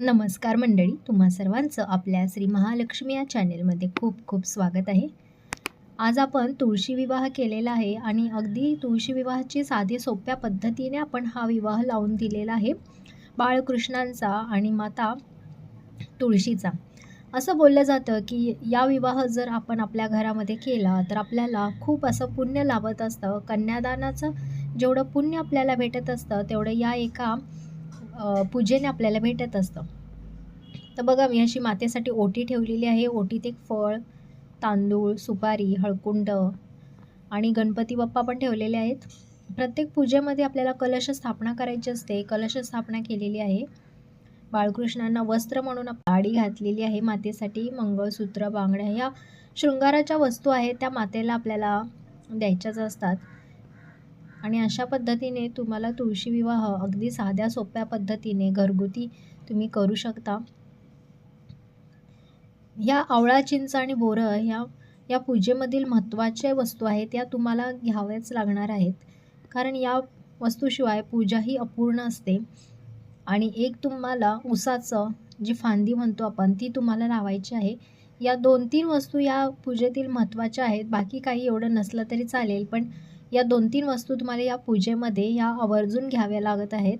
नमस्कार मंडळी तुम्हा सर्वांचं आपल्या श्री महालक्ष्मी या चॅनेलमध्ये खूप खूप स्वागत आहे. आज आपण तुळशी विवाह केलेला आहे आणि अगदी तुळशी विवाहाची साधी सोप्या पद्धतीने आपण हा विवाह लावून दिलेला आहे बाळकृष्णांचा आणि माता तुळशीचा. असं बोललं जातं की या विवाह जर आपण आपल्या घरामध्ये केला तर आपल्याला खूप असं पुण्य लाभत असतं. कन्यादानाचं जेवढं पुण्य आपल्याला भेटत असतं तेवढं या एका पूजेने आपल्याला भेटत असतं. तर बघा मी अशी मातेसाठी ओटी ठेवलेली आहे. ओटीत एक फळ तांदूळ सुपारी हळकुंड आणि गणपती बाप्पा पण ठेवलेले आहेत. प्रत्येक पूजेमध्ये आपल्याला कलश स्थापना करायची असते. कलश स्थापना केलेली आहे. बाळकृष्णांना वस्त्र म्हणून आप- साडी घातलेली आहे मातेसाठी. मंगळसूत्र बांगड्या ह्या शृंगाराच्या वस्तू आहेत. त्या मातेला आपल्याला द्यायच्याच असतात. आणि अशा पद्धतीने तुम्हाला तुळशी विवाह अगदी साध्या सोप्या पद्धतीने घरगुती तुम्ही करू शकता. ह्या आवळा चिंच आणि बोरं ह्या या पूजेमधील महत्त्वाच्या वस्तू आहेत या तुम्हाला घ्याव्याच लागणार आहेत. कारण या वस्तूशिवाय पूजा ही अपूर्ण असते. आणि एक तुम्हाला उसाचं जी फांदी म्हणतो आपण ती तुम्हाला लावायची आहे. या दोन तीन वस्तू या पूजेतील महत्त्वाच्या आहेत. बाकी काही एवढं नसलं तरी चालेल पण या दोन तीन वस्तू तुम्हाला या पूजेमध्ये या आवर्जून घ्याव्या लागत आहेत.